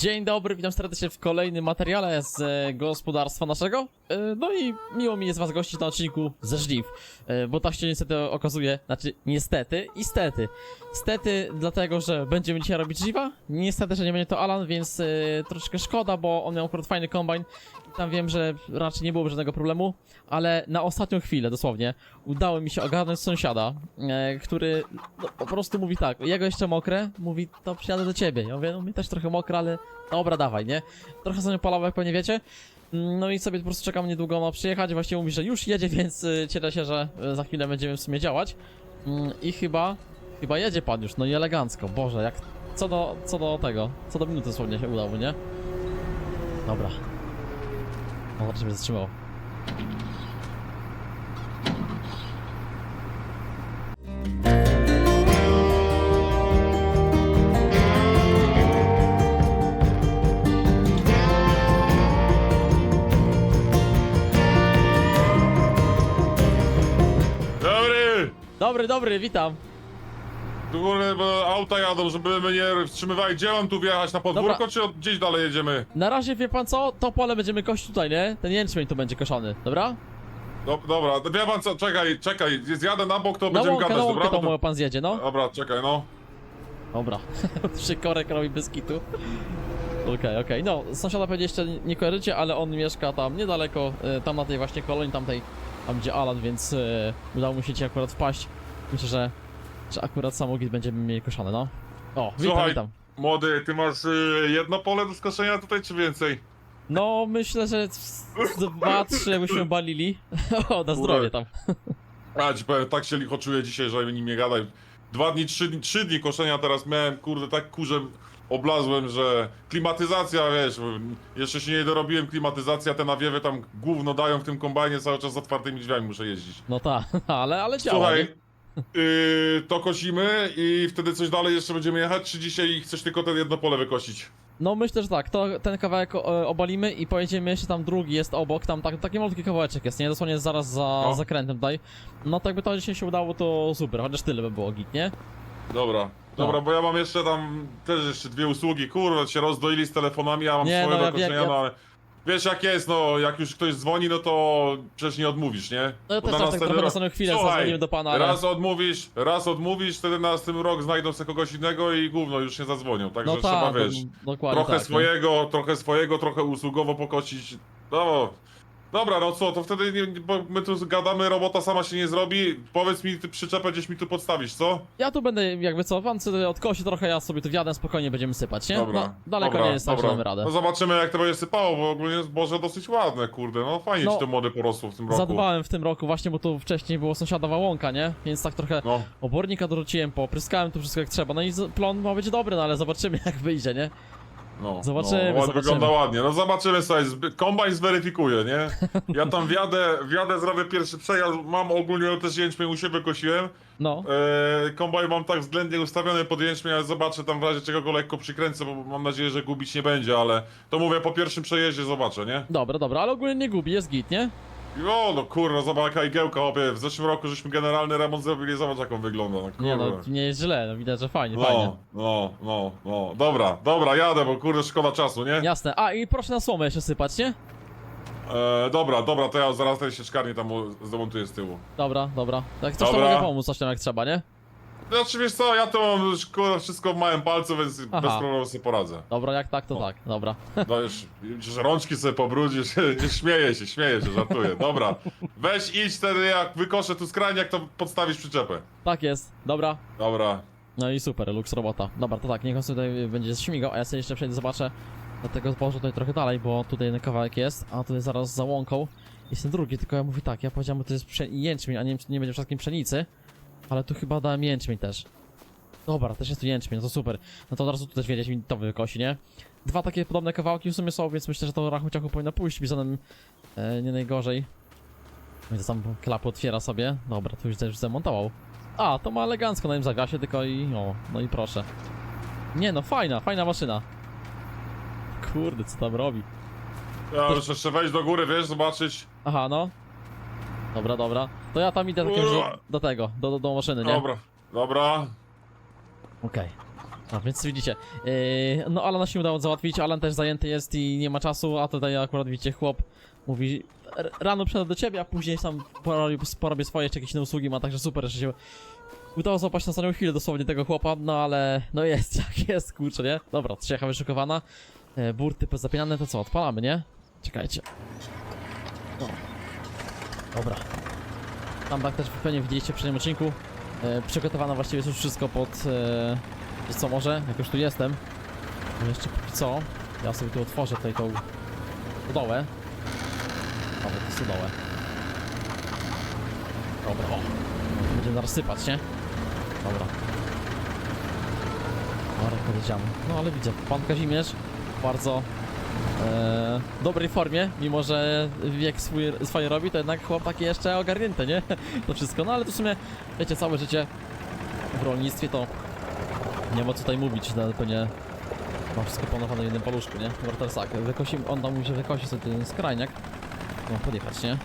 Dzień dobry, witam serdecznie w kolejnym materiale z e, gospodarstwa naszego. E, no i miło mi jest was gościć na odcinku ze żniw, e, bo tak się niestety okazuje, znaczy niestety i stety. Stety dlatego, że będziemy dzisiaj robić żniwa, niestety, że nie będzie to Alan, więc e, troszeczkę szkoda, bo on miał akurat fajny kombajn tam wiem, że raczej nie byłoby żadnego problemu, ale na ostatnią chwilę dosłownie udało mi się ogarnąć sąsiada, który no, po prostu mówi tak, jego jeszcze mokre, mówi to przyjadę do ciebie. Ja mówię, no mi też trochę mokre, ale dobra, dawaj, nie? Trochę sobie palało, jak pewnie wiecie. Mm, No i sobie po prostu czekam niedługo ma przyjechać, właśnie mówi, że już jedzie, więc y, cieszę się, że y, za chwilę będziemy w sumie działać. Mm, I chyba, chyba jedzie pan już, no i elegancko, Boże, jak, co do, co do tego, co do minuty dosłownie się udało, nie? Dobra. No, zobaczymy, się zatrzymało. Dobry! Dobry, witam. Kurde, bo auta jadą, żeby mnie nie wstrzymywali. Gdzie mam tu wjechać? Na podwórko, Dobra. czy od, gdzieś dalej jedziemy? Na razie wie pan co, to pole będziemy kość tutaj, nie? Ten jęczmień tu będzie koszony, dobra? Do, dobra, wie pan co, czekaj, czekaj, zjadę na bok, to Na będziemy łąkę, gadać, na dobra? to Bo może pan zjedzie, no. Dobra, czekaj, no. Dobra. Trzy korek robi bez kitu. Okej, okej. No, sąsiada pewnie jeszcze nie kojarzycie, ale on mieszka tam niedaleko, e, tam na tej właśnie kolonii, tamtej, tam gdzie Alan, więc e, udało mu się ci akurat wpaść. Myślę, że, że akurat samochód będziemy mieli koszony, no. O, witam, Słuchaj. witam. Młody, ty masz y, jedno pole do skoszenia tutaj, czy więcej? No, myślę, że z- z dwa, trzy byśmy balili. o, na zdrowie tam. A, ci powiem, tak się licho czuję dzisiaj, że nim nie gadaj. Dwa dni, trzy dni, trzy dni koszenia teraz miałem, kurde, tak kurzem oblazłem, że klimatyzacja, wiesz, jeszcze się nie dorobiłem, klimatyzacja, te nawiewy tam gówno dają w tym kombajnie, cały czas z otwartymi drzwiami muszę jeździć. No tak, ale, ale działa, Słuchaj, yy, to kosimy i wtedy coś dalej jeszcze będziemy jechać, czy dzisiaj chcesz tylko ten jedno pole wykosić? No myślę, że tak, to ten kawałek e, obalimy i pojedziemy jeszcze tam drugi jest obok, tam tak, taki malutki kawałeczek jest, nie? Dosłownie zaraz za No. zakrętem tutaj. No to jakby to dzisiaj się udało, to super, chociaż tyle by było git, nie? Dobra, dobra, No. bo ja mam jeszcze tam też jeszcze dwie usługi, kurwa, się rozdoili z telefonami, ja mam Nie, swoje no, do ja wiem, ja- no ale wiesz jak jest, no, jak już ktoś dzwoni, no to przecież nie odmówisz, nie? No ja Bo też na tak, tak następny trochę na rok- samą chwilę Słuchaj, do pana, ale... Raz odmówisz, raz odmówisz, wtedy na następny rok znajdą sobie kogoś innego i gówno już nie zadzwonią, także No trzeba, tak, wiesz, do- dokładnie trochę tak, nie? swojego, trochę swojego, trochę usługowo pokosić. No. Dobra, no co, to wtedy nie, bo my tu gadamy, robota sama się nie zrobi. Powiedz mi, ty przyczepę gdzieś mi tu podstawisz, co? Ja tu będę, jakby co, pan sobie odkosi trochę, ja sobie tu wjadę, spokojnie będziemy sypać, nie? Dobra. No, daleko dobra, nie jest, tak, że dobra. damy radę. No zobaczymy jak to będzie sypało, bo ogólnie zboże dosyć ładne, kurde. No fajnie No, ci te młody porosło w tym roku. Zadbałem w tym roku właśnie, bo tu wcześniej było sąsiadowa łąka, nie? Więc tak trochę No, obornika dorzuciłem, popryskałem tu wszystko jak trzeba. No i z- plon ma być dobry, no ale zobaczymy jak wyjdzie, nie? No. Zobaczymy, no, ładnie, zobaczymy. Wygląda ładnie. No zobaczymy sobie, kombajn zweryfikuje, nie? Ja tam wjadę, wjadę, zrobię pierwszy przejazd, mam ogólnie też jęczmień u siebie kosiłem. No. Eee, kombajn mam tak względnie ustawiony pod jęczmień, ale zobaczę tam w razie czego go lekko przykręcę, bo mam nadzieję, że gubić nie będzie, ale to mówię po pierwszym przejeździe zobaczę, nie? Dobra, dobra, ale ogólnie nie gubi, jest git, nie? O, no kurwa, zobacz jaka igiełka, opie. W zeszłym roku żeśmy generalny remont zrobili, zobacz jak on wygląda, no kurwa. Nie no, nie jest źle, no widać, że fajnie, fajnie. No, no, no, no. Dobra, dobra, jadę, bo kurde szkoda czasu, nie? Jasne, a i proszę na słomę jeszcze sypać, nie? E, dobra, dobra, to ja zaraz tej sieczkarni tam zdemontuję z tyłu. Dobra, dobra. Jak coś to Dobra. mogę pomóc, coś tam jak trzeba, nie? Znaczy wiesz co, ja to mam już kurwa wszystko w małym palcu, więc Aha. bez problemu sobie poradzę. Dobra, jak tak, to O. tak, dobra. No już, rączki sobie pobrudzisz, śmieję się, śmieję się, żartuję. Dobra, weź idź wtedy jak wykoszę tu skrajniak, to podstawisz przyczepę. Tak jest, dobra. Dobra. No i super, luks robota. Dobra, to tak, niech on sobie tutaj będzie śmigał, a ja sobie jeszcze przejdę zobaczę do tego zboża tutaj trochę dalej, bo tutaj jeden kawałek jest, a tutaj zaraz za łąką jest ten drugi, tylko ja mówię tak, ja powiedziałem, że to jest prze- jęczmień, a nie nie będzie wszystkim pszenicy, ale tu chyba dałem jęczmień też. Dobra, też jest tu jęczmień, no to super. No to od razu tu też wiedzieć mi to wykosi, nie? Dwa takie podobne kawałki w sumie są, więc myślę, że to rachu ciachu powinno pójść bizonem e, nie najgorzej. Więc sam klapę otwiera sobie. Dobra, tu już też zamontował. A, to ma elegancko na tym zagasie, tylko i o, no i proszę. Nie no, fajna, fajna maszyna. Kurde, co tam robi? Ja muszę jeszcze wejść do góry, wiesz, zobaczyć. Aha, no. Dobra, dobra. To ja tam idę takim, do, do tego, do, do, do maszyny, nie? Dobra, dobra. Okej. A więc widzicie, yy, no Alana się udało załatwić, Alan też zajęty jest i nie ma czasu, a tutaj akurat widzicie chłop mówi "R- rano przyjadę do ciebie, a później sam porobię, porobię swoje, jeszcze jakieś inne usługi ma, także super, że się udało złapać na ostatnią chwilę dosłownie tego chłopa, no ale no jest jak jest, kurczę, nie? Dobra, trzecha wyszukowana, e, burty pozapinane, to co, odpalamy, nie? Czekajcie. No. Dobra. Tam tak też pewnie widzieliście w przednim odcinku, e, przygotowane właściwie już wszystko pod... E, co, może, jak już tu jestem, to jeszcze póki co, ja sobie tu otworzę tutaj tą stodołę. Bo to stodołę. Dobra, o. No, Będziemy zaraz sypać, nie? Dobra. Dobra, podejdziemy. No ale widzę, pan Kazimierz bardzo e, dobrej formie, mimo że wiek swój, swoje robi, to jednak chłop taki jeszcze ogarnięty, nie? To wszystko, no ale to w sumie, wiecie, całe życie w rolnictwie to nie ma co tutaj mówić, no, pewnie ma wszystko panowane na jednym paluszku, nie? Tak, wykosi, on tam mówi, że wykosi sobie ten skrajniak. No, podjechać, nie?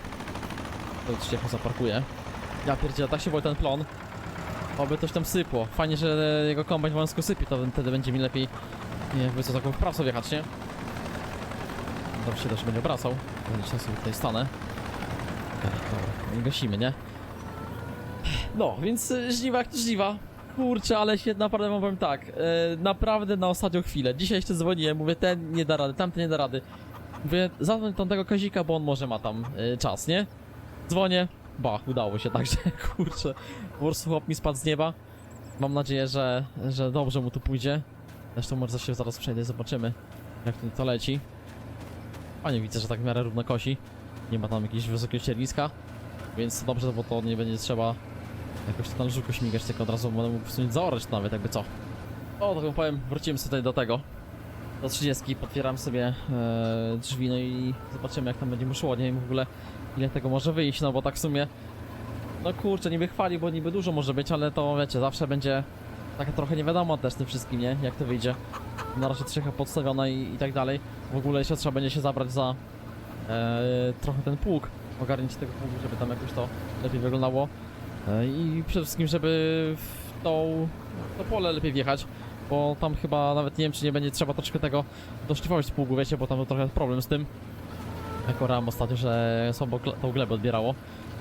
To się zaparkuje. Ja pierdzielę, tak się boi ten plon. Oby coś tam sypło. Fajnie, że jego kombajn wąsko sypie, to wtedy będzie mi lepiej nie, jakby co taką wprawę wjechać, nie? Dobrze się też będzie obracał. Będzie sobie tutaj stanę. Dobra, gasimy, nie? No, więc y, żniwa jak to żniwa. Kurczę, ale się naprawdę wam powiem tak, e, naprawdę na ostatnią chwilę. Dzisiaj jeszcze dzwoniłem, mówię, ten nie da rady, tamten nie da rady. Mówię, zadzwoń tamtego Kazika, bo on może ma tam e, czas, nie? Dzwonię, bach, udało się, także kurczę, po prostu chłop mi spadł z nieba. Mam nadzieję, że, że dobrze mu tu pójdzie. Zresztą może się zaraz przejdę, zobaczymy, jak to, to leci. Panie, widzę, że tak w miarę równo kosi. Nie ma tam jakiegoś wysokiego ścierniska, więc dobrze, bo to nie będzie trzeba jakoś to na żuku śmigać, tylko od razu będę mógł w sumie zaorać nawet, jakby co. O, tak powiem, wrócimy sobie tutaj do tego. Do 30, potwieram sobie e, drzwi, no i zobaczymy jak tam będzie szło, nie wiem w ogóle ile tego może wyjść, no bo tak w sumie no kurczę, niby chwali, bo niby dużo może być, ale to wiecie, zawsze będzie taka trochę nie wiadomo też tym wszystkim, nie? Jak to wyjdzie. Na razie trzecha podstawiona i, i tak dalej. W ogóle jeszcze trzeba będzie się zabrać za e, trochę ten pług, ogarnięcie tego pługu, żeby tam jakoś to lepiej wyglądało. E, I przede wszystkim, żeby w tą, to pole lepiej wjechać, bo tam chyba nawet nie wiem, czy nie będzie trzeba troszkę tego doszlifować pługu, wiecie, bo tam był trochę problem z tym. Jak orałem ostatnio, że słabo tą glebę odbierało.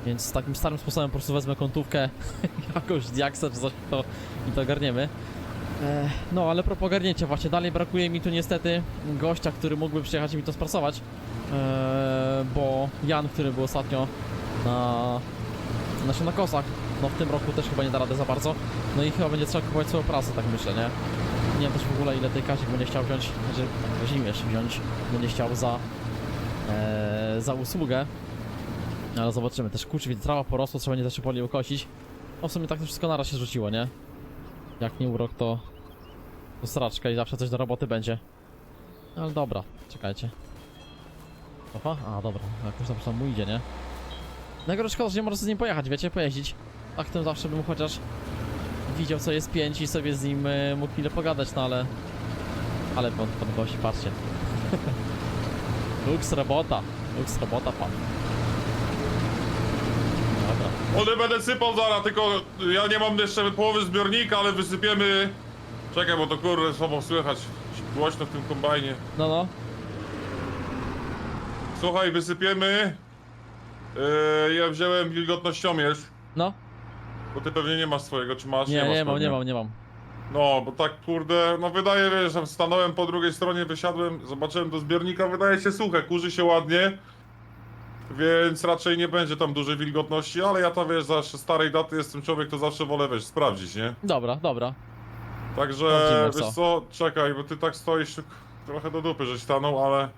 Więc takim starym sposobem po prostu wezmę kątówkę, jakąś diaksę czy coś to, i to ogarniemy. E, no, ale propos ogarnięcia właśnie, dalej brakuje mi tu niestety gościa, który mógłby przyjechać i mi to sprasować. E, bo Jan, który był ostatnio na znaczy na kosach. No w tym roku też chyba nie da rady za bardzo. No i chyba będzie trzeba kupować swoją prasę, tak myślę, nie? Nie wiem też w ogóle ile tej Kazik będzie chciał wziąć, znaczy Kazimierz wziąć, będzie chciał za, e, za usługę. Ale zobaczymy, też kurczę, widzę, trawa porosła, trzeba będzie też poli ukosić. No w sumie tak to wszystko naraz się rzuciło, nie? Jak nie urok, to, to sraczka i zawsze coś do roboty będzie. Ale dobra, czekajcie. Opa, a dobra, jakoś tam tam mu idzie, nie? Najgorsze szkoda, że nie może z nim pojechać, wiecie, pojeździć. Tak tym zawsze bym chociaż widział co jest pięć i sobie z nim e, mógł chwilę pogadać, no ale... Ale pan gości, patrzcie. Lux robota, lux robota pan. One będę sypał zaraz, tylko ja nie mam jeszcze połowy zbiornika, ale wysypiemy... Czekaj, bo to kurde słabo słychać głośno w tym kombajnie. no no, Słuchaj, wysypiemy. Yy, ja wziąłem wilgotnościomierz, no. bo ty pewnie nie masz swojego, czy masz? Nie, masz nie mam, nie mam, nie mam. No, bo tak kurde, no wydaje wiesz, że stanąłem po drugiej stronie, wysiadłem, zobaczyłem do zbiornika, wydaje się suche, kurzy się ładnie. Więc raczej nie będzie tam dużej wilgotności, ale ja to wiesz, zawsze starej daty jestem człowiek, to zawsze wolę wiesz, sprawdzić, nie? Dobra, dobra. Także Sprawdzimy, wiesz co? czekaj, bo ty tak stoisz trochę do dupy, żeś stanął, ale.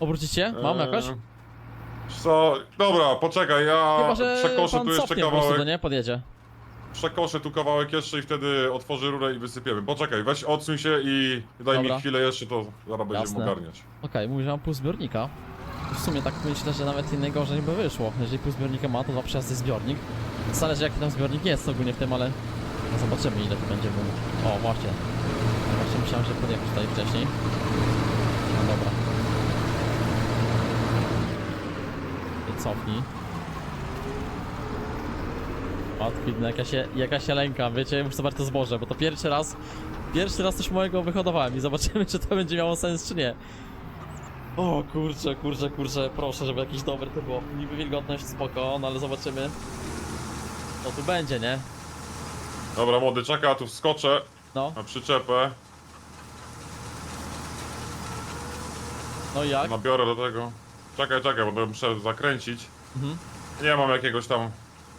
Obrócicie? Mam Eee, jakoś? wiesz Co, dobra, poczekaj, ja Chyba, że przekoszę pan tu jeszcze cofnie po prostu, kawałek. no nie? Podjedzie. Przekoszę tu kawałek jeszcze i wtedy otworzę rurę i wysypiemy. Poczekaj, weź odsuń się i daj Dobra. mi chwilę jeszcze, to zaraz będziemy Jasne. ogarniać. Okej, mówi, że mam pół zbiornika. W sumie tak myślę, że nawet i najgorzej by wyszło. Jeżeli pół zbiornika ma, to dwa przejazdy zbiornik. Zależy jaki tam zbiornik jest ogólnie w tym, ale no zobaczymy ile to będzie. Bo... O, właśnie. Właśnie myślałem, że podjechać tutaj wcześniej. No dobra. I cofnij. Matki, no jaka się, jaka się lękam, wiecie, muszę to zboże, bo to pierwszy raz Pierwszy raz coś mojego wyhodowałem i zobaczymy, czy to będzie miało sens, czy nie. O kurczę, kurczę, kurczę, proszę, żeby jakiś dobry to było. Niby wilgotność spoko, no ale zobaczymy. No tu będzie, nie? Dobra, młody, czeka, tu wskoczę No, na przyczepę. no i jak? Nabiorę do tego. Czekaj, czekaj, bo to muszę zakręcić. Mhm. Nie mam jakiegoś tam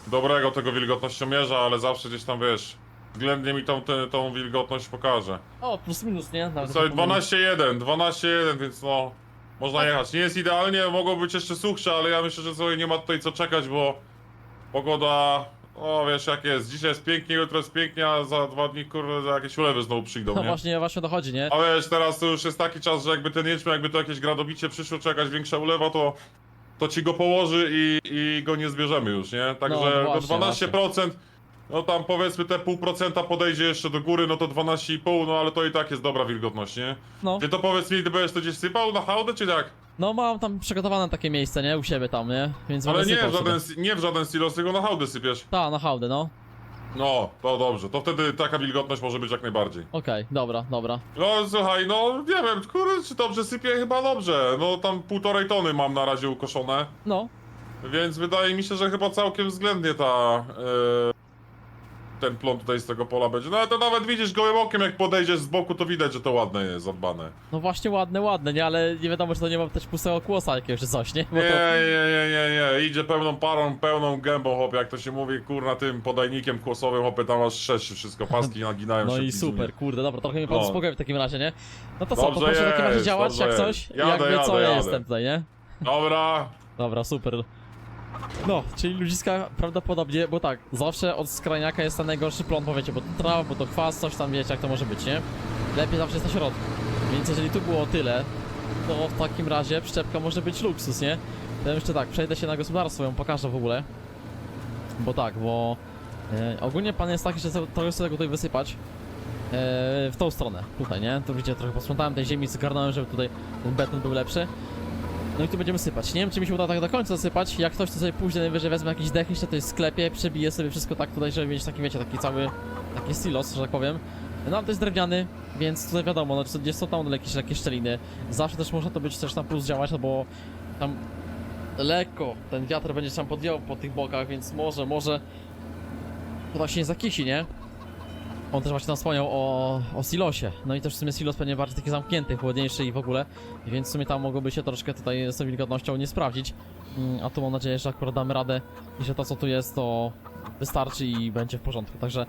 dobrego tego wilgotnościomierza, ale zawsze gdzieś tam wiesz. Względnie mi tą, tę- tą wilgotność pokaże. O, plus minus, nie? Nawet pomyliłem. 12,1, 12,1, więc no. Można jechać. Nie jest idealnie, mogło być jeszcze suchsze, ale ja myślę, że sobie nie ma tutaj co czekać, bo pogoda. O wiesz jak jest. Dzisiaj jest pięknie, jutro jest pięknie, a za dwa dni kurde za jakieś ulewy znowu przyjdą, No nie? właśnie, właśnie dochodzi, nie? A wiesz, teraz to już jest taki czas, że jakby ten jęczmień, jakby to jakieś gradobicie przyszło, czy jakaś większa ulewa, to, to ci go położy i, i go nie zbierzemy już, nie? Także No, do właśnie, 12%, no tam powiedzmy te pół procenta podejdzie jeszcze do góry, no to 12,5, no ale to i tak jest dobra wilgotność, nie? No, Ty to powiedz mi, ty będziesz to gdzieś sypał na hałdę, czy jak? no mam tam przygotowane takie miejsce, nie? U siebie tam, nie? Więc Ale będę nie sypał w, żaden, sobie. nie w żaden silos, tylko na hałdę sypiesz. Ta, na hałdę, no. No, to dobrze, to wtedy taka wilgotność może być jak najbardziej. Okej, dobra, dobra. No słuchaj, no nie wiem, kurde, czy dobrze sypie? Chyba dobrze. No tam półtorej tony mam na razie ukoszone. No, Więc wydaje mi się, że chyba całkiem względnie ta. Ten plon tutaj z tego pola będzie. No ale to nawet widzisz gołym okiem, jak podejdziesz z boku, to widać, że to ładne jest, zadbane. no właśnie ładne, ładne, nie? Ale nie wiadomo, czy to nie ma też pustego kłosa jakiegoś czy coś, nie? Bo Nie, to... nie, nie, nie, nie. Idzie pełną parą, pełną gębą, hopie, jak to się mówi, kurna, tym podajnikiem kłosowym, hopie, tam aż sześć wszystko, paski naginają No się i pizdunie. super, kurde, dobra, trochę mnie pan No. w takim razie, nie? No to co, Dobrze to proszę w takim razie jest, działać jak coś? Jadę, Jakby co, jadę, ja jadę. jestem tutaj, nie? Dobra, Dobra, super. No, czyli ludziska prawdopodobnie, bo tak, zawsze od skrajniaka jest ten najgorszy plon, bo wiecie, bo to trawa, bo to chwast, coś tam wiecie jak to może być, nie? Lepiej zawsze jest na środku. Więc jeżeli tu było tyle, to w takim razie przyczepka może być luksus, nie? To jeszcze tak, przejdę się na gospodarstwo, ją pokażę w ogóle. Bo tak, bo e, ogólnie pan jest taki, że trochę chcę tego tutaj wysypać. E, w tą stronę, tutaj, nie? Tu widzicie, trochę posprzątałem tej ziemi, zgarnąłem, żeby tutaj ten beton był lepszy. No i tu będziemy sypać. Nie wiem, czy mi się uda tak do końca zasypać. Jak ktoś to sobie później najwyżej wezmę jakiś dech jeszcze tutaj w sklepie, przebiję sobie wszystko tak tutaj, żeby mieć taki, wiecie, taki cały, taki silos, że tak powiem. No ale to jest drewniany, więc tutaj wiadomo, no czy są tam jakieś, jakieś szczeliny. Zawsze też może to być też na plus działać, no bo tam lekko ten wiatr będzie tam podjął po tych bokach, więc może, może to tak się nie zakisi, nie? On też właśnie tam wspomniał o, o silosie. No i też w sumie silos pewnie bardziej taki zamknięty, chłodniejszy i w ogóle. Więc w sumie tam mogłoby się troszkę tutaj z wilgotnością nie sprawdzić. Mm, A tu mam nadzieję, że akurat damy radę i że to co tu jest to wystarczy i będzie w porządku. Także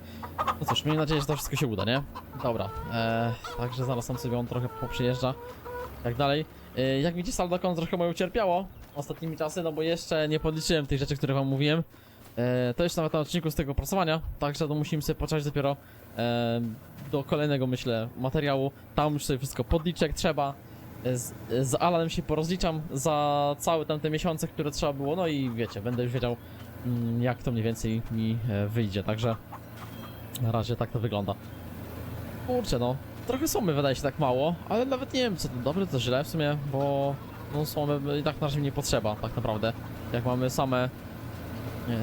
no cóż, miejmy nadzieję, że to wszystko się uda, nie? Dobra, eee, także zaraz tam sobie on trochę poprzyjeżdża. Tak dalej. E, jak widzicie, saldo trochę moje ucierpiało ostatnimi czasy, no bo jeszcze nie podliczyłem tych rzeczy, które wam mówiłem. E, to jeszcze nawet na odcinku z tego prasowania, także to musimy sobie poczekać dopiero e, do kolejnego, myślę, materiału. Tam już sobie wszystko podliczę jak trzeba. E, Z, z Alanem się porozliczam za całe tamte miesiące, które trzeba było, no i wiecie, będę już wiedział mm, jak to mniej więcej mi e, wyjdzie, także na razie tak to wygląda. Kurczę no, trochę sumy wydaje się tak mało, ale nawet nie wiem co to dobre, co źle w sumie, bo no sumy i tak na razie nie potrzeba, tak naprawdę. Jak mamy same,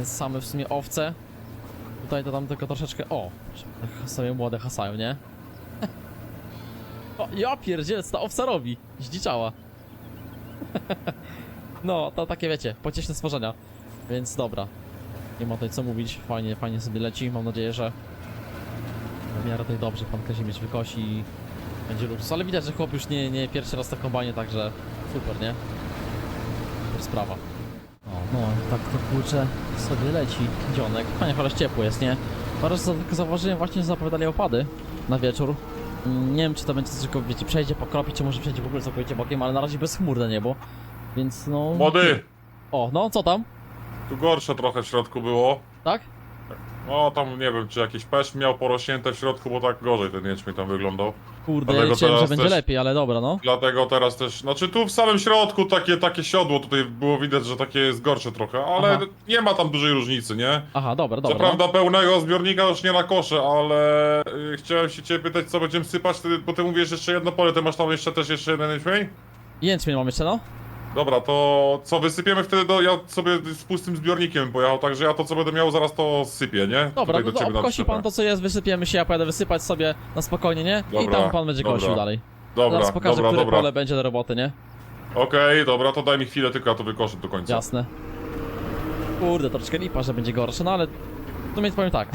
same w sumie owce, tutaj to tam tylko troszeczkę, o, sobie młode hasają, nie? O, ja pierdzielę, co ta owca robi? Zdziczała. no, to takie wiecie, pocieszne stworzenia. Więc dobra. Nie ma tutaj co mówić, fajnie, fajnie sobie leci. Mam nadzieję, że w miarę tutaj dobrze pan Kazimierz wykosi i będzie luksus. Ale widać, że chłop już nie, nie pierwszy raz na kombajnie, także super, nie? Super sprawa. Tak to kurczę sobie leci dzionek. Fajnie, chociaż ciepło jest, nie? Za- zauważyłem właśnie, że zapowiadali opady na wieczór. Mm, Nie wiem, czy to będzie tylko, wiecie, przejdzie, pokropi, czy może przejdzie w ogóle całkowicie bokiem, ale na razie bezchmurne niebo. Więc no... młody, O, no, co tam? tu gorsze trochę w środku było. Tak? No tam nie wiem, czy jakiś pesz miał porośnięte w środku, bo tak gorzej ten jęczmień tam wyglądał. Kurde, Dlatego liczyłem, że teraz będzie też- lepiej, ale dobra, no. Dlatego teraz też, znaczy tu w samym środku takie, takie siodło, tutaj było widać, że takie jest gorsze trochę, ale Aha. nie ma tam dużej różnicy, nie? Aha, dobra, Co dobra. prawda pełnego zbiornika już nie na kosze, ale y, chciałem się ciebie pytać, co będziemy sypać, ty, bo ty mówisz jeszcze jedno pole, ty masz tam jeszcze też jeszcze jeden jęczmień? No. Jęczmień mam jeszcze, no. Dobra, to co, wysypiemy wtedy do... Ja sobie z pustym zbiornikiem pojechał, także ja to co będę miał zaraz to sypię, nie? Dobra, no do to obkosi pan to co jest, wysypiemy się, ja pojadę wysypać sobie na spokojnie, nie? I Dobra, tam pan będzie dobra. kosił dalej. Dobra, Zaraz pokażę, dobra, które dobra. pole będzie do roboty, nie? Okej, dobra, to daj mi chwilę, tylko ja to wykoszę do końca. Jasne. Kurde, troszkę lipa, że będzie gorsze, no ale w sumie powiem tak.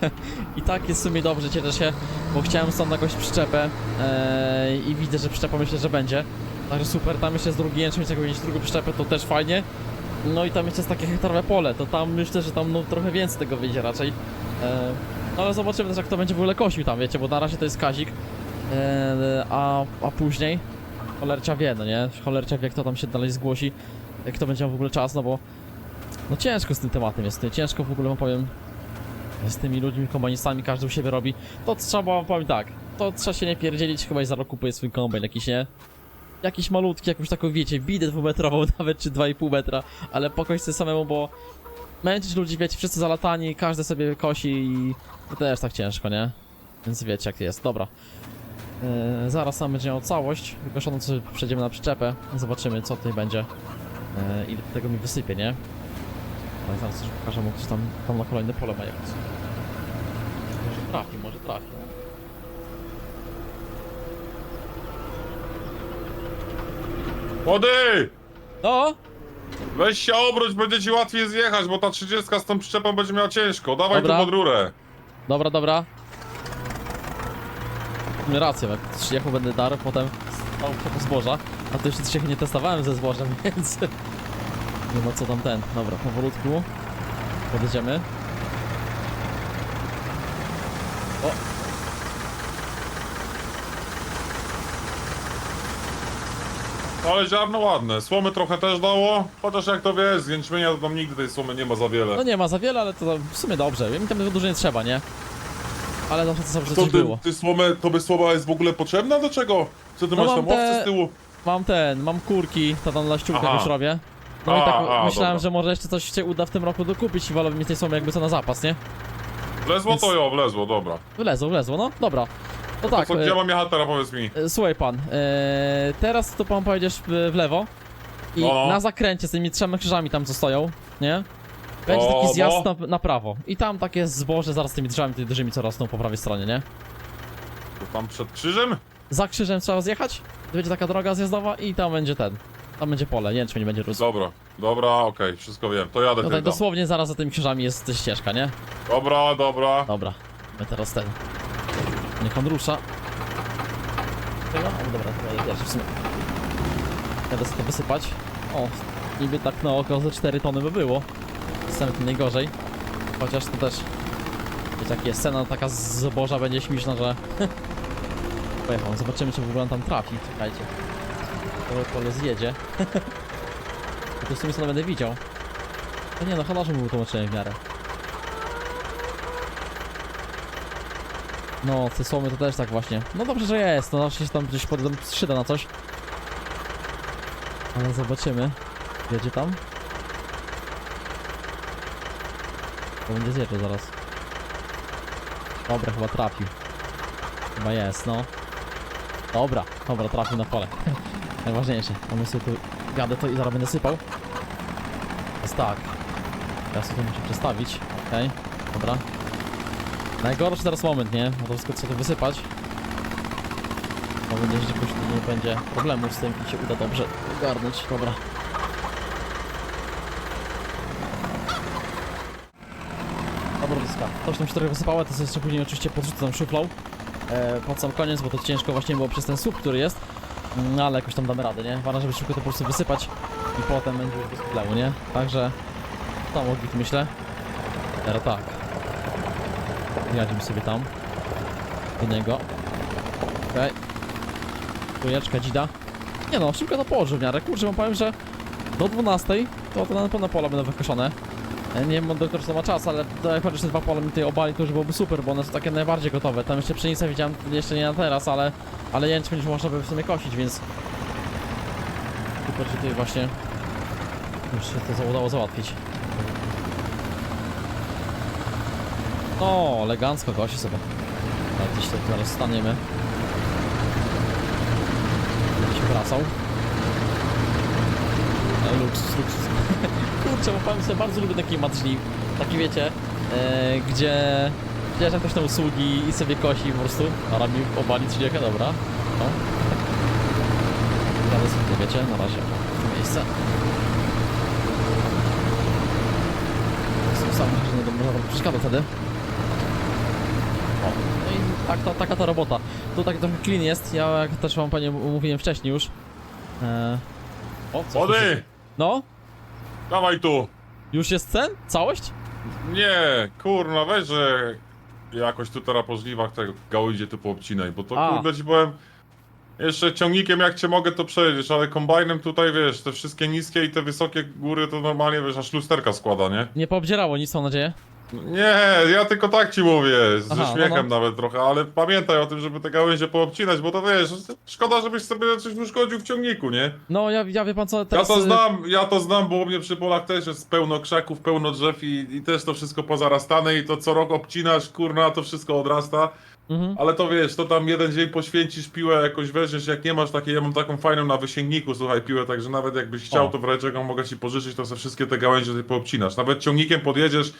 I tak jest w sumie dobrze, cieszę się, bo chciałem stąd jakąś przyczepę eee, i widzę, że przyczepa myślę, że będzie. Także super, tam jeszcze jest drugi jęczmień, jak mieć drugą przyczepę, to też fajnie. No i tam jeszcze jest takie hektarowe pole, to tam myślę, że tam no, trochę więcej tego wyjdzie raczej. No ale zobaczymy też jak to będzie w ogóle kosił tam, wiecie, bo na razie to jest Kazik, eee, a, a później cholercia wie, no nie? Cholercia wie, kto tam się dalej zgłosi, kto będzie w ogóle czas, no bo no ciężko z tym tematem jest, ciężko w ogóle wam powiem z tymi ludźmi, kombajnistami, każdy u siebie robi. To trzeba, wam powiem tak, to trzeba się nie pierdzielić, chyba i za rok kupuje swój kombajn jakiś, nie? Jakiś malutki, jakąś taką, wiecie, bidę dwumetrową nawet, czy 2,5 metra, ale pokoś sobie samemu, bo męczyć ludzi, wiecie, wszyscy zalatani, każdy sobie kosi i to też tak ciężko, nie? Więc wiecie jak jest, dobra. Yy, zaraz sam będzie miał całość, wykoszoną, co przejdziemy na przyczepę, zobaczymy co tutaj będzie, yy, ile tego mi wysypie, nie? Ale zaraz pokażę mu, ktoś tam, tam na kolejne pole ma. Może trafi, może trafi. Młody! No! Weź się obróć, będzie ci łatwiej zjechać, bo ta 30 z tą przyczepą będzie miała ciężko. Dawaj Dobra. tu pod rurę. Dobra, dobra. Mamy rację, jak przyjechał będę dar, potem po zboża, a to jeszcze dzisiaj nie testowałem ze zbożem, więc nie ma co tam ten. Dobra, powolutku podjedziemy. O, Ale ziarno ładne. Słomy trochę też dało, chociaż jak to wiesz, z jęczmienia to tam nigdy tej słomy nie ma za wiele. no nie ma za wiele, ale to w sumie dobrze. Mi tam tego dużo nie trzeba, nie? Ale zawsze to zawsze To coś ty, było. ty słomę, to by słoma jest w ogóle potrzebna do czego? Co ty No masz mam tam te- owce z tyłu? Mam ten, mam kurki, to tam ściółkę Aha. już robię. No i A, tak a, myślałem, dobra. że może jeszcze coś się uda w tym roku dokupić i wolałbym mieć tej słomy jakby co na zapas, nie? Wlezło Więc- to jo, wlezło, dobra. Wlezło, wlezło, no dobra. No To tak, co, e, gdzie mam jechać teraz, powiedz mi? e, słuchaj pan, e, teraz to pan pojedziesz w, w lewo i No. na zakręcie z tymi trzema krzyżami tam co stoją, nie? Będzie taki zjazd no. na, na prawo i tam takie zboże zaraz z tymi drzewami tymi dużymi co rosną po prawej stronie, nie? To tam przed krzyżem? Za krzyżem trzeba zjechać, będzie taka droga zjazdowa i tam będzie ten, tam będzie pole, jęczmień będzie rósł. Dobra, dobra, okej, wszystko wiem, to jadę No tak dosłownie zaraz za tymi krzyżami jest ścieżka, nie? Dobra, dobra. Dobra, my teraz ten. Niech on rusza. Chyba? Dobra, to ja pierwszy w sumie. Jadę sobie to wysypać. O, niby tak na oko ze 4 tony by było. Wstępnie najgorzej. Chociaż to też... Wiecie, jak jest cena taka zboża będzie śmieszna, że... Pojechał, zobaczymy czy w ogóle on tam trafi. Czekajcie. To pole zjedzie. To w sumie sobie będę widział. No nie no, handlarzu mu wytłumaczyłem w miarę. No, te słomy to też tak właśnie. No dobrze, że jest, no zawsze się tam gdzieś pod- przyda na coś. Ale zobaczymy. Jedzie tam? To będzie zjeżdżał zaraz. Dobra, chyba trafił. Chyba jest, no. Dobra, dobra, trafił na pole. Najważniejsze. A my sobie tu gadę to i zaraz będę sypał. Jest tak. Ja sobie muszę przestawić. Okej, dobra. Najgorszy teraz moment, nie? Bo to wszystko trzeba tu wysypać. Mam nadzieję, że jakoś nie będzie problemu z tym i się uda dobrze ogarnąć. Dobra. Dobra, dyska. Coś tam się trochę wysypało, to jeszcze później oczywiście podrzucę tam szuflą. E, pod sam koniec, bo to ciężko właśnie było przez ten słup, który jest. No ale jakoś tam damy radę, nie? Ważne, żeby szybko to po prostu wysypać i potem będzie już bez problemu, nie? Także tam oglik myślę. Teraz tak. Jadzimy sobie tam. Do niego. Okej. Trójeczka dzida. Nie no, szybko to położę w miarę. Kurczę, wam powiem, że do 12 to, to na pewno pola będą wykoszone. E, Nie wiem, doktor co ma czas, ale to jak chociaż te dwa pola mi tutaj obali, to już byłoby super, bo one są takie najbardziej gotowe. Tam jeszcze pszenicę widziałem, jeszcze nie na teraz, ale, ale jęczmień można by w sumie kosić, więc... Super, że tutaj właśnie już się to udało załatwić. No, elegancko gości sobie. Ale gdzieś tutaj zaraz staniemy. Będzie się wracał. Luksus, luksus. Kurczę, bo powiem sobie, bardzo lubię taki mat żniw. Taki wiecie, e, gdzie bierze ktoś na usługi i sobie kosi po prostu. A mi obali 30, dobra. No. Jadę sobie, wiecie, na razie miejsce. Są same, że nie będę można przeszkadzać wtedy. O, no i tak, to, taka ta robota. Tu tak trochę clean jest, ja jak też wam panie mówiłem wcześniej już. E, o, co Młody! No? Dawaj tu! Już jest cen? Całość? Nie, kurna, weź, że jakoś tu teraz po żniwach tego gałęzie tu poobcinaj, bo to A. kurde ci powiem, jeszcze ciągnikiem jak cię mogę to przejedziesz, ale kombajnem tutaj wiesz, te wszystkie niskie i te wysokie góry to normalnie wiesz, aż lusterka składa, nie? Nie poobdzierało nic, mam nadzieję. Nie, ja tylko tak ci mówię, ze Aha, no, śmiechem no. nawet trochę, ale pamiętaj o tym, żeby te gałęzie poobcinać, bo to wiesz, szkoda, żebyś sobie coś uszkodził w ciągniku, nie? No, ja, ja wie pan co, Ja teraz... to y, znam, ja to znam, bo u mnie przy polach też jest pełno krzaków, pełno drzew i, i też to wszystko pozarastane i to co rok obcinasz, kurna, to wszystko odrasta. Mhm. Ale to wiesz, to tam jeden dzień poświęcisz piłę, jakoś weźmiesz, jak nie masz takiej, ja mam taką fajną na wysięgniku, słuchaj, piłę, także nawet jakbyś chciał, O. to w razie czego mogę ci pożyczyć, to sobie wszystkie te gałęzie tutaj poobcinasz. Nawet ciągnikiem podjedziesz,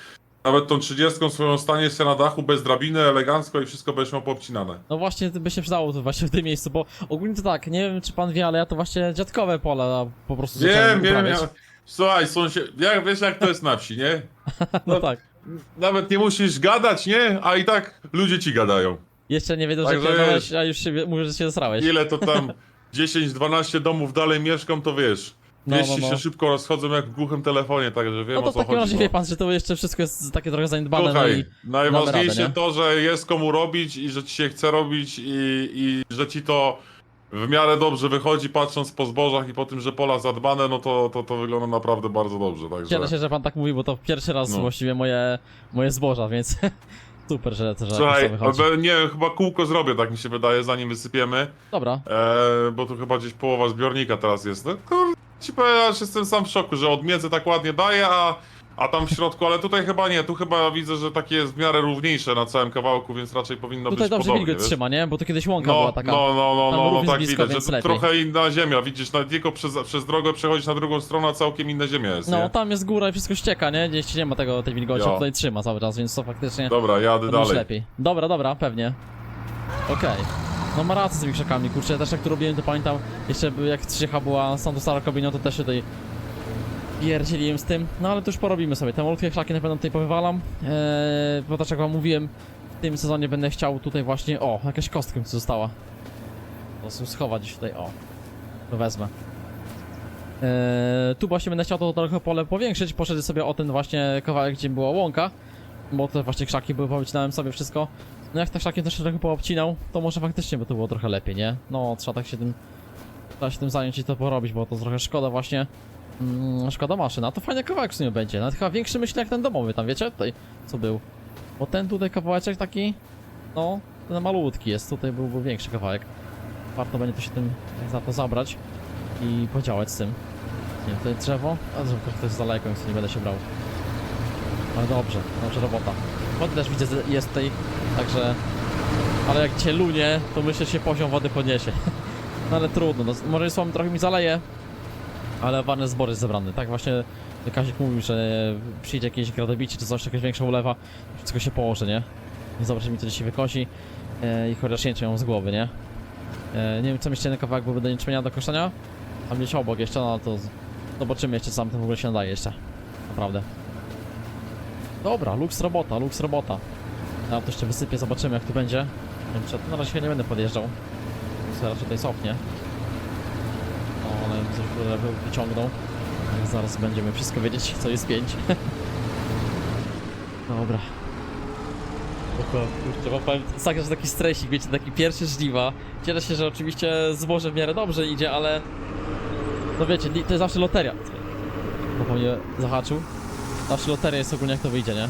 nawet tą 30 swoją staniesz się na dachu bez drabiny, elegancko i wszystko będziesz miał poobcinane. No właśnie, by się przydało to właśnie w tym miejscu, bo ogólnie to tak, nie wiem czy pan wie, ale ja to właśnie dziadkowe pole po prostu zacząłem Wiem, wiem, uprawiać. ja... Słuchaj, jak wiesz jak to jest na wsi, nie? No tak. Nawet nie musisz gadać, nie? A i tak ludzie ci gadają. Jeszcze nie wiedzą, że Także wiesz. a już się, mówisz, że się zesrałeś. Ile to tam 10-12 domów dalej mieszkam, to wiesz. No, no, no. się szybko rozchodzą jak w głuchym telefonie, także wiem No to o w co takim razie wie no. pan, że to jeszcze wszystko jest takie trochę zaniedbane, no Słuchaj, i... najważniejsze radę, nie? to, że jest komu robić i że ci się chce robić i, i że ci to w miarę dobrze wychodzi, patrząc po zbożach i po tym, że pola zadbane, no to, to, to wygląda naprawdę bardzo dobrze, także... Cieszę się, że pan tak mówi, bo to pierwszy raz No. właściwie moje, moje zboża, więc super, że, że Słuchaj, to wychodzi. obe- nie, chyba kółko zrobię, tak mi się wydaje, zanim wysypiemy. Dobra, Eee, bo tu chyba gdzieś połowa zbiornika teraz jest. No, kur... ci powiem, aż jestem sam w szoku, że od między tak ładnie daje, a, a tam w środku, ale tutaj chyba nie, tu chyba widzę, że takie jest w miarę równiejsze na całym kawałku, więc raczej powinno tutaj być dobrze podobnie, wilgoć wiesz? trzyma, nie? Bo to kiedyś łąka No, była no, taka. no, no, Tam no, no równie tak blisko, widać, więc że tu lepiej. trochę inna ziemia, widzisz, nawet tylko przez, przez drogę przechodzisz na drugą stronę, a całkiem inna ziemia jest, No, nie? tam jest góra i wszystko ścieka, nie? Gdzieś nie ma tego, tej wilgoci, Jo. tutaj trzyma cały czas, więc to faktycznie Dobra, jadę to już dalej. lepiej. Dobra, dobra, pewnie. Okej. No ma rację z tymi krzakami, kurczę, ja też jak tu robiłem, to pamiętam, jeszcze jak trzycha była Santo Stara Kobinio, to też się tutaj pierdzieliłem z tym, no ale to już porobimy sobie, te malutkie krzaki na pewno tutaj powywalam, eee, bo też jak wam mówiłem, w tym sezonie będę chciał tutaj właśnie, o, jakaś kostka mi została. Prostu schować tutaj, o, to wezmę. Eee, tu właśnie będę chciał to trochę pole powiększyć, poszedł sobie o ten właśnie kawałek, gdzie była łąka, bo te właśnie krzaki były, powycinałem sobie wszystko. No jak te krzaki też trochę poobcinał, to może faktycznie by to było trochę lepiej, nie? No, trzeba tak się tym, trzeba się tym zająć i to porobić, bo to trochę szkoda właśnie, mm, szkoda maszyna. To fajny kawałek w sumie będzie, nawet chyba większy myślę jak ten domowy tam, wiecie? Tutaj, co był. Bo ten tutaj kawałeczek taki, no, ten malutki jest, tutaj byłby większy kawałek. Warto będzie to się tym za to zabrać i podziałać z tym. Nie, tutaj drzewo, a drzewo to jest daleko, więc nie będę się brał. Ale dobrze, dobrze robota. Wody też widzę, jest tutaj, także... Ale jak cię lunie, to myślę, że się poziom wody podniesie. No ale trudno, no, może słabo trochę mi zaleje, ale ważne zbory jest zebrany. Tak właśnie Kazik mówił, że przyjdzie jakieś gradobicie czy coś, jakaś większa ulewa, wszystko się położy, nie? I zobaczymy, co dzisiaj wykosi e, i chociaż ją z głowy, nie? E, nie wiem, co jeszcze jeden kawałek byłby do niczmienia do koszenia, a gdzieś obok jeszcze, no to zobaczymy jeszcze, tam ten w ogóle się nadaje jeszcze. Naprawdę. Dobra, luks robota, luks robota. Ja to jeszcze wysypię, zobaczymy jak tu będzie. Wiem, Na razie nie będę podjeżdżał. Zaraz tutaj cofnie. O, ale widzę, że wy- wyciągnął. Zaraz będziemy wszystko wiedzieć, co jest 5. Dobra. Kurczę, bo powiem, że taki stresik, wiecie, taki pierwszy żniwa. Cieszę się, że oczywiście zboże w miarę dobrze idzie, ale... No wiecie, to jest zawsze loteria. Bo po mnie zahaczył. Zawsze loteria jest ogólnie jak to wyjdzie, nie?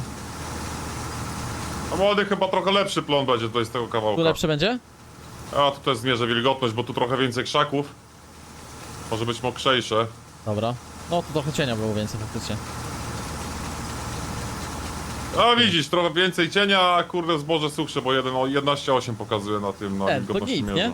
A młody chyba trochę lepszy plon będzie tutaj z tego Tu kawałka. lepsze będzie? A tu też zmierzę wilgotność, bo tu trochę więcej krzaków. Może być mokrzejsze. Dobra. No tu trochę cienia było więcej faktycznie. A widzisz, trochę więcej cienia, a kurde zboże suchsze, bo jeden- o 11,8 pokazuje na tym, na E, to wilgotności git, nie?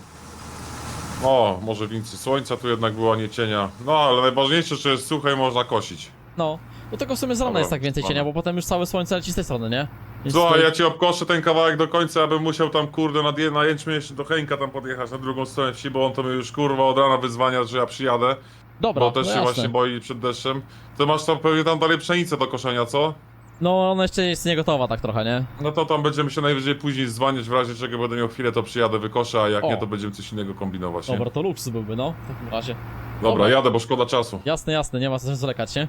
O, może więcej słońca tu jednak było, nie cienia. No, ale najważniejsze, że jest suche i można kosić. No, do tego w sumie z rana Dobra, jest tak więcej cienia, bo potem już całe słońce leci z tej strony, nie? Więc tutaj- ja ci obkoszę ten kawałek do końca, abym musiał tam, kurde, na, na jęczmień jeszcze do Henka tam podjechać na drugą stronę wsi, bo on to mnie już, kurwa, od rana wyzwania, że ja przyjadę, Dobra, bo też no się jasne. właśnie boi przed deszczem. Ty masz tam pewnie tam dalej pszenicę do koszenia, co? No, ona jeszcze jest niegotowa tak trochę, nie? No to tam będziemy się najwyżej później dzwaniać, w razie czego będę miał chwilę, to przyjadę, wykoszę, a jak O. nie, to będziemy coś innego kombinować, nie? Dobra, to luks byłby, no, w takim razie. Dobra, jadę, bo szkoda czasu. Jasne, jasne, nie ma co zwlekać, nie?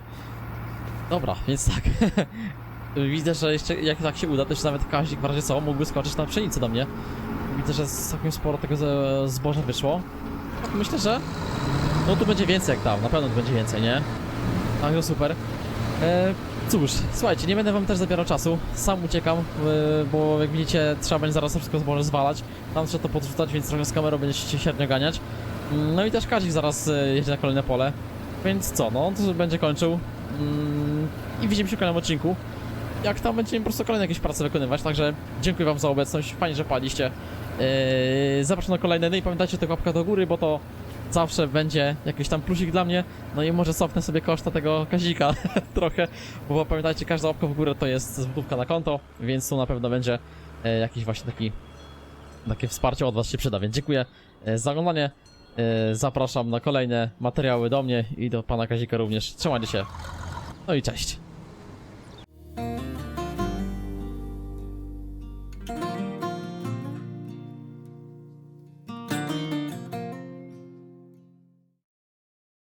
Dobra, więc tak. Widzę, że jeszcze jak tak się uda, to nawet Kazik w razie co mógłby skoczyć na pszenicę do mnie. Widzę, że całkiem sporo tego zboża wyszło. Tak, Myślę, że no tu będzie więcej jak tam, na pewno tu będzie więcej, nie? Tak, no super. E, cóż, słuchajcie, nie będę wam też zabierał czasu. Sam uciekam, bo jak widzicie, trzeba będzie zaraz to wszystko zboże zwalać. Tam trzeba to podrzucać, więc trochę z kamerą będziecie się średnio ganiać. Mm, No i też Kazik zaraz e, jedzie na kolejne pole. Więc co, no, to będzie kończył. Mm, I widzimy się w kolejnym odcinku. Jak tam będziemy po prostu kolejne jakieś prace wykonywać, także dziękuję wam za obecność, fajnie, że paliście. Yy, zapraszam na kolejne, no i pamiętajcie tę łapkę do góry, bo to zawsze będzie jakiś tam plusik dla mnie. No i może cofnę sobie koszta tego kazika trochę, bo pamiętajcie, każda łapka w górę to jest złotówka na konto, więc tu na pewno będzie e, jakiś właśnie taki takie wsparcie od was się przyda, więc dziękuję e, za oglądanie. E, Zapraszam na kolejne materiały do mnie i do pana Kazika również. Trzymajcie się. No i cześć.